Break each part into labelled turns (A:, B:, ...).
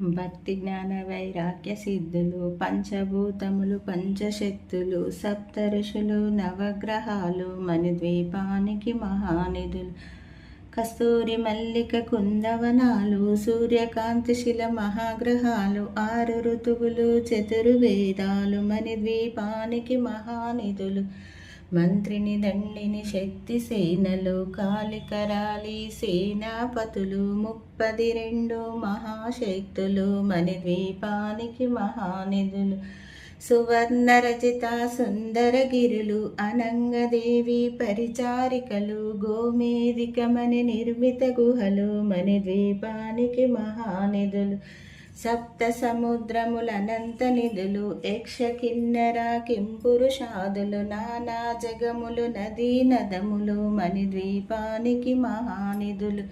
A: భక్తి జ్ఞాన వైరాగ్య సిద్ధులు పంచభూతములు పంచశక్తులు సప్త ఋషులు నవగ్రహాలు మణిద్వీపానికి మహానిధులు కస్తూరి మల్లిక కుందవనాలు సూర్యకాంతి శిల మహాగ్రహాలు ఆరు ఋతువులు చతుర్వేదాలు మణిద్వీపానికి మహానిధులు మంత్రిని దండిని శక్తి సేనలు కాలికరాలి సేనాపతులు ముప్పది రెండు మహాశక్తులు మణిద్వీపానికి మహానిధులు సువర్ణ రచిత సుందరగిరులు అనంగదేవి పరిచారికలు గోమేదికమని నిర్మిత గుహలు మణిద్వీపానికి మహానిధులు సప్త సముద్రములనంత నిధులు యక్ష కిన్నెర కింపురుషాదులు నానా జగములు నదీ నదములు మణిద్వీపానికి మహానిధులు.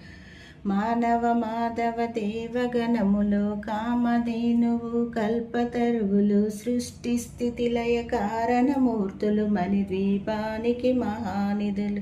A: మానవ మాధవ దేవగణములు కామధేనువు కల్పతరువులు సృష్టి స్థితిలయ కారణమూర్తులు మణిద్వీపానికి మహానిధులు.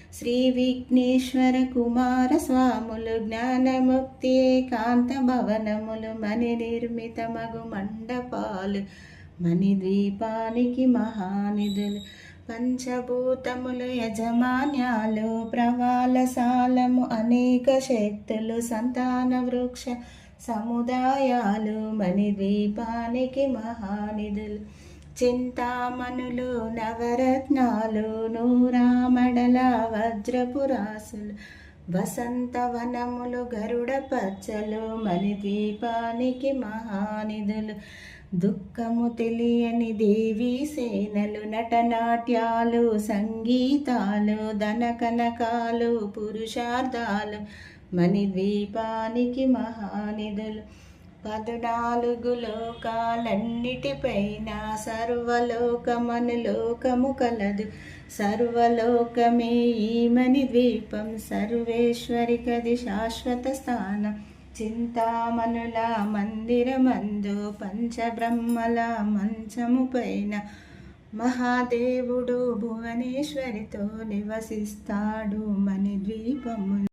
A: శ్రీ విఘ్నేశ్వర కుమార స్వాములు జ్ఞానముక్తి ఏకాంత భవనములు మణి నిర్మిత మగు మండపాలు మణిద్వీపానికి మహానిధులు పంచభూతములు యజమాన్యాలు ప్రవాలసాలము అనేక శక్తులు సంతాన వృక్ష సముదాయాలు మణిద్వీపానికి మహానిధులు. చింతామణులు నవరత్నాలు నూరామడల వజ్రపురాసులు వసంతవనములు గరుడ పచ్చలు మణిద్వీపానికి మహానిధులు దుఃఖము తెలియని దేవీ సేనలు నటనాట్యాలు సంగీతాలు ధనకనకాలు పురుషార్థాలు మణిద్వీపానికి మహానిధులు. పద్నాలుగు లోకాలన్నిటిపైన సర్వలోకమను లోకము కలదు. సర్వలోకమే ఈమని ద్వీపం సర్వేశ్వరి కది శాశ్వత స్థానం. చింతామనుల మందిరమందు పంచబ్రహ్మల మంచము పైన మహాదేవుడు భువనేశ్వరితో నివసిస్తాడు మణి ద్వీపము